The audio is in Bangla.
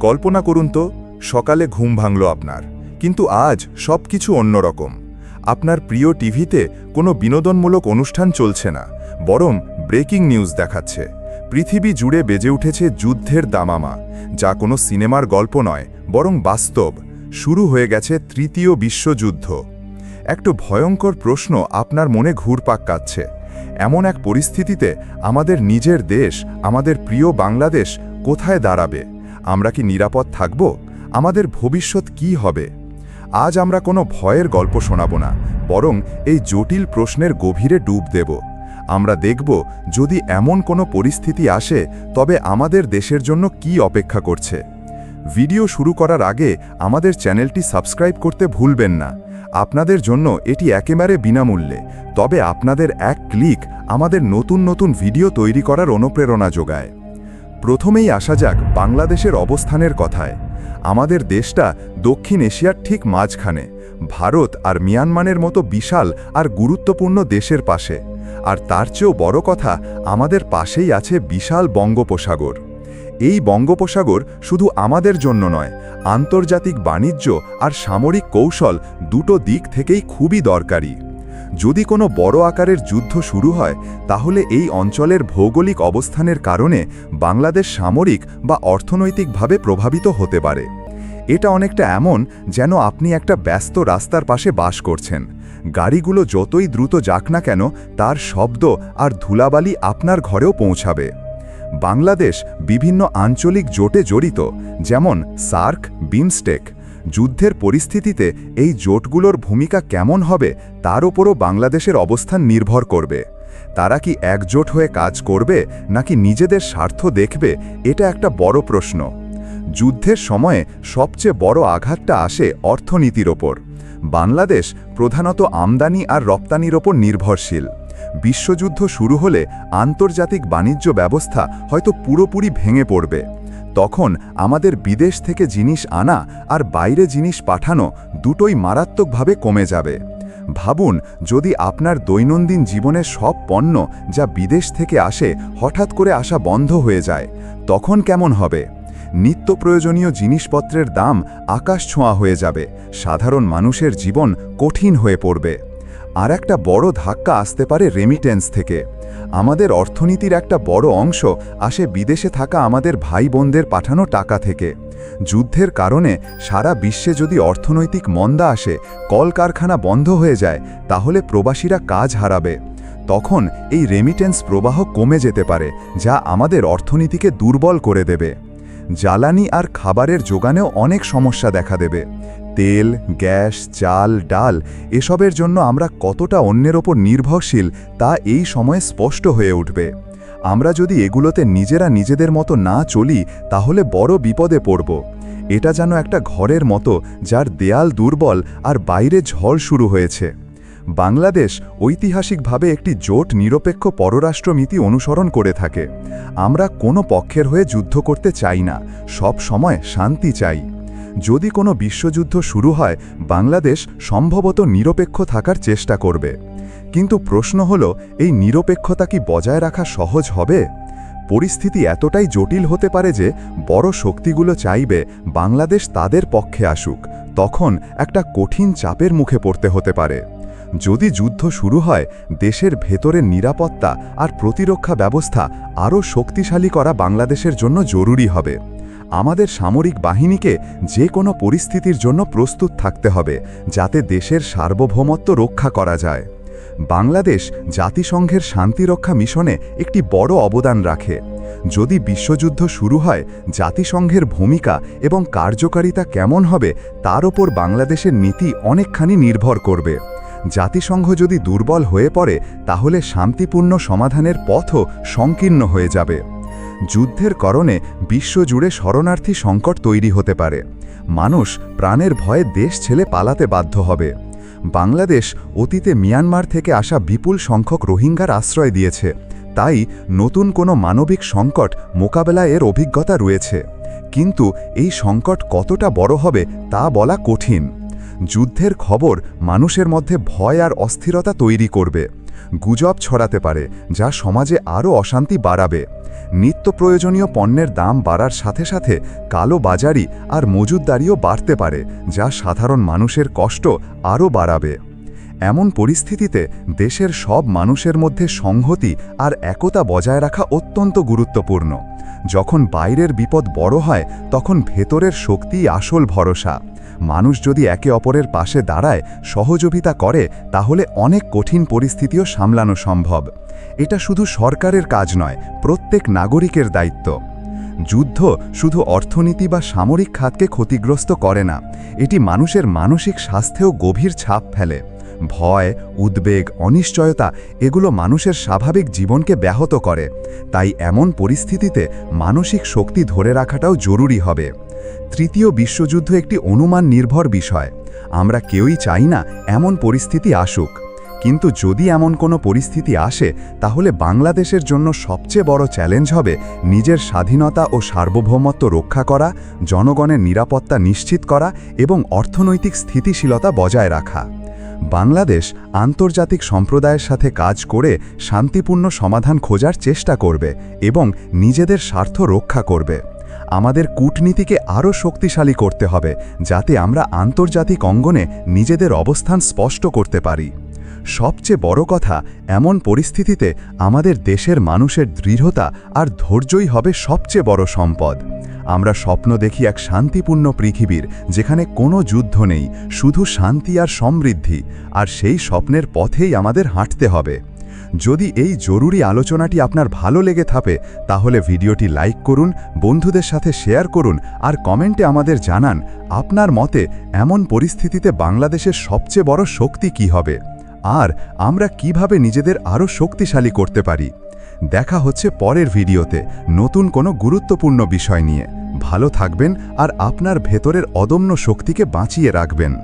কল্পনা করুন তো, সকালে ঘুম ভাঙল আপনার। কিন্তু আজ সব কিছু অন্যরকম আপনার প্রিয় টিভিতে কোনো বিনোদনমূলক অনুষ্ঠান চলছে না, বরং ব্রেকিং নিউজ দেখাচ্ছে। পৃথিবী জুড়ে বেজে উঠেছে যুদ্ধের দামামা, যা কোনো সিনেমার গল্প নয়, বরং বাস্তব। শুরু হয়ে গেছে তৃতীয় বিশ্বযুদ্ধ। একটু ভয়ঙ্কর প্রশ্ন আপনার মনে ঘুরপাক কাচ্ছে। এমন এক পরিস্থিতিতে আমাদের নিজের দেশ, আমাদের প্রিয় বাংলাদেশ কোথায় দাঁড়াবে? আমরা কি নিরাপদ থাকব? আমাদের ভবিষ্যৎ কি হবে? আজ আমরা কোনো ভয়ের গল্প শোনাব না, বরং এই জটিল প্রশ্নের গভীরে ডুব দেব। আমরা দেখব, যদি এমন কোনো পরিস্থিতি আসে, তবে আমাদের দেশের জন্য কি অপেক্ষা করছে? ভিডিও শুরু করার আগে আমাদের চ্যানেলটি সাবস্ক্রাইব করতে ভুলবেন না। আপনাদের জন্য এটি একেবারে বিনামূল্যে। তবে আপনাদের এক ক্লিক আমাদের নতুন নতুন ভিডিও তৈরি করার অনুপ্রেরণা যোগায়। প্রথমেই আসা যাক বাংলাদেশের অবস্থানের কথায়। আমাদের দেশটা দক্ষিণ এশিয়ার ঠিক মাঝখানে। ভারত আর মিয়ানমারের মতো বিশাল আর গুরুত্বপূর্ণ দেশের পাশে। আর তার চেয়েও বড় কথা, আমাদের পাশেই আছে বিশাল বঙ্গোপসাগর। এই বঙ্গোপসাগর শুধু আমাদের জন্য নয়, আন্তর্জাতিক বাণিজ্য আর সামরিক কৌশল দুটো দিক থেকেই খুবই দরকারি। যদি কোনো বড় আকারের যুদ্ধ শুরু হয়, তাহলে এই অঞ্চলের ভৌগোলিক অবস্থানের কারণে বাংলাদেশ সামরিক বা অর্থনৈতিকভাবে প্রভাবিত হতে পারে। এটা অনেকটা এমন যেন আপনি একটা ব্যস্ত রাস্তার পাশে বাস করছেন। গাড়িগুলো যতই দ্রুত যাক না কেন, তার শব্দ আর ধুলাবালি আপনার ঘরেও পৌঁছাবে। বাংলাদেশ বিভিন্ন আঞ্চলিক জোটে জড়িত, যেমন সার্ক, বিমস্টেক। যুদ্ধের পরিস্থিতিতে এই জোটগুলোর ভূমিকা কেমন হবে তার উপরও বাংলাদেশের অবস্থান নির্ভর করবে। তারা কি একজোট হয়ে কাজ করবে নাকি নিজেদের স্বার্থ দেখবে এটা একটা বড় প্রশ্ন। যুদ্ধের সময়ে সবচেয়ে বড় আঘাতটা আসে অর্থনীতির ওপর। বাংলাদেশ প্রধানত আমদানি আর রপ্তানির ওপর নির্ভরশীল। বিশ্বযুদ্ধ শুরু হলে আন্তর্জাতিক বাণিজ্য ব্যবস্থা হয়তো পুরোপুরি ভেঙে পড়বে। তখন আমাদের বিদেশ থেকে জিনিস আনা আর বাইরে জিনিস পাঠানো দুটোই মারাত্মকভাবে কমে যাবে। ভাবুন, যদি আপনার দৈনন্দিন জীবনের সব পণ্য যা বিদেশ থেকে আসে হঠাৎ করে আসা বন্ধ হয়ে যায়, তখন কেমন হবে? নিত্য প্রয়োজনীয় জিনিসপত্রের দাম আকাশ ছোঁয়া হয়ে যাবে, সাধারণ মানুষের জীবন কঠিন হয়ে পড়বে। আর একটা বড় ধাক্কা আসতে পারে রেমিটেন্স থেকে। আমাদের অর্থনীতির একটা বড় অংশ আসে বিদেশে থাকা আমাদের ভাই বোনদের পাঠানো টাকা থেকে। যুদ্ধের কারণে সারা বিশ্বে যদি অর্থনৈতিক মন্দা আসে, কলকারখানা বন্ধ হয়ে যায়, তাহলে প্রবাসীরা কাজ হারাবে। তখন এই রেমিটেন্স প্রবাহ কমে যেতে পারে, যা আমাদের অর্থনীতিকে দুর্বল করে দেবে। জ্বালানি আর খাবারের যোগানেও অনেক সমস্যা দেখা দেবে। তেল, গ্যাস, চাল, ডাল, এসবের জন্য আমরা কতটা অন্যের ওপর নির্ভরশীল তা এই সময়ে স্পষ্ট হয়ে উঠবে। আমরা যদি এগুলোতে নিজেরা নিজেদের মতো না চলি, তাহলে বড় বিপদে পড়ব। এটা যেন একটা ঘরের মতো, যার দেয়াল দুর্বল আর বাইরে ঝড় শুরু হয়েছে। বাংলাদেশ ঐতিহাসিকভাবে একটি জোট নিরপেক্ষ পররাষ্ট্রনীতি অনুসরণ করে থাকে। আমরা কোনো পক্ষের হয়ে যুদ্ধ করতে চাই না, সব সময় শান্তি চাই। যদি কোনো বিশ্বযুদ্ধ শুরু হয়, বাংলাদেশ সম্ভবত নিরপেক্ষ থাকার চেষ্টা করবে। কিন্তু প্রশ্ন হল, এই নিরপেক্ষতা কি বজায় রাখা সহজ হবে? পরিস্থিতি এতটাই জটিল হতে পারে যে, বড় শক্তিগুলো চাইবে বাংলাদেশ তাদের পক্ষে আসুক, তখন একটা কঠিন চাপের মুখে পড়তে হতে পারে। যদি যুদ্ধ শুরু হয়, দেশের ভেতরের নিরাপত্তা আর প্রতিরক্ষা ব্যবস্থা আরও শক্তিশালী করা বাংলাদেশের জন্য জরুরি হবে। আমাদের সামরিক বাহিনীকে যে কোনো পরিস্থিতির জন্য প্রস্তুত থাকতে হবে, যাতে দেশের সার্বভৌমত্ব রক্ষা করা যায়। বাংলাদেশ জাতিসংঘের শান্তিরক্ষা মিশনে একটি বড় অবদান রাখে। যদি বিশ্বযুদ্ধ শুরু হয়, জাতিসংঘের ভূমিকা এবং কার্যকারিতা কেমন হবে, তার ওপর বাংলাদেশের নীতি অনেকখানি নির্ভর করবে। জাতিসংঘ যদি দুর্বল হয়ে পড়ে, তাহলে শান্তিপূর্ণ সমাধানের পথও সংকীর্ণ হয়ে যাবে। যুদ্ধের কারণে বিশ্বজুড়ে শরণার্থী সংকট তৈরি হতে পারে। মানুষ প্রাণের ভয়ে দেশ ছেলে পালাতে বাধ্য হবে। বাংলাদেশ অতীতে মিয়ানমার থেকে আসা বিপুল সংখ্যক রোহিঙ্গার আশ্রয় দিয়েছে। তাই নতুন কোনো মানবিক সংকট মোকাবেলায় এর অভিজ্ঞতা রয়েছে। কিন্তু এই সংকট কতটা বড় হবে তা বলা কঠিন। যুদ্ধের খবর মানুষের মধ্যে ভয় আর অস্থিরতা তৈরি করবে। গুজব ছড়াতে পারে, যা সমাজে আরও অশান্তি বাড়াবে। নিত্য প্রয়োজনীয় পণ্যের দাম বাড়ার সাথে সাথে কালো বাজারি আর মজুদদারিও বাড়তে পারে, যা সাধারণ মানুষের কষ্ট আরও বাড়াবে। এমন পরিস্থিতিতে দেশের সব মানুষের মধ্যে সংহতি আর একতা বজায় রাখা অত্যন্ত গুরুত্বপূর্ণ। যখন বাইরের বিপদ বড় হয়, তখন ভেতরের শক্তিই আসল ভরসা। মানুষ যদি একে অপরের পাশে দাঁড়ায়, সহযোগিতা করে, তাহলে অনেক কঠিন পরিস্থিতিও সামলানো সম্ভব। এটা শুধু সরকারের কাজ নয়, প্রত্যেক নাগরিকের দায়িত্ব। যুদ্ধ শুধু অর্থনীতি বা সামরিক খাতকে ক্ষতিগ্রস্ত করে না, এটি মানুষের মানসিক স্বাস্থ্যেও গভীর ছাপ ফেলে। ভয়, উদ্বেগ, অনিশ্চয়তা, এগুলো মানুষের স্বাভাবিক জীবনকে ব্যাহত করে। তাই এমন পরিস্থিতিতে মানসিক শক্তি ধরে রাখাটাও জরুরি হবে। তৃতীয় বিশ্বযুদ্ধ একটি অনুমান নির্ভর বিষয়। আমরা কেউই চাই না এমন পরিস্থিতি আসুক। কিন্তু যদি এমন কোনো পরিস্থিতি আসে, তাহলে বাংলাদেশের জন্য সবচেয়ে বড় চ্যালেঞ্জ হবে নিজের স্বাধীনতা ও সার্বভৌমত্ব রক্ষা করা, জনগণের নিরাপত্তা নিশ্চিত করা এবং অর্থনৈতিক স্থিতিশীলতা বজায় রাখা। বাংলাদেশ আন্তর্জাতিক সম্প্রদায়ের সাথে কাজ করে শান্তিপূর্ণ সমাধান খোঁজার চেষ্টা করবে এবং নিজেদের স্বার্থ রক্ষা করবে। আমাদের কূটনীতিকে আরও শক্তিশালী করতে হবে, যাতে আমরা আন্তর্জাতিক অঙ্গনে নিজেদের অবস্থান স্পষ্ট করতে পারি। সবচেয়ে বড় কথা, এমন পরিস্থিতিতে আমাদের দেশের মানুষের দৃঢ়তা আর ধৈর্যই হবে সবচেয়ে বড় সম্পদ। আমরা স্বপ্ন দেখি এক শান্তিপূর্ণ পৃথিবীর, যেখানে কোনো যুদ্ধ নেই, শুধু শান্তি আর সমৃদ্ধি, আর সেই স্বপ্নের পথেই আমাদের হাঁটতে হবে। যদি এই জরুরি আলোচনাটি আপনার ভালো লেগে থাকে, তাহলে ভিডিওটি লাইক করুন, বন্ধুদের সাথে শেয়ার করুন আর কমেন্টে আমাদের জানান, আপনার মতে এমন পরিস্থিতিতে বাংলাদেশের সবচেয়ে বড় শক্তি কি হবে? আর আমরা কীভাবে নিজেদের আরও শক্তিশালী করতে পারি? দেখা হচ্ছে পরের ভিডিওতে নতুন কোনো গুরুত্বপূর্ণ বিষয় নিয়ে। ভালো থাকবেন আর আপনার ভেতরের অদম্য শক্তিকে বাঁচিয়ে রাখবেন।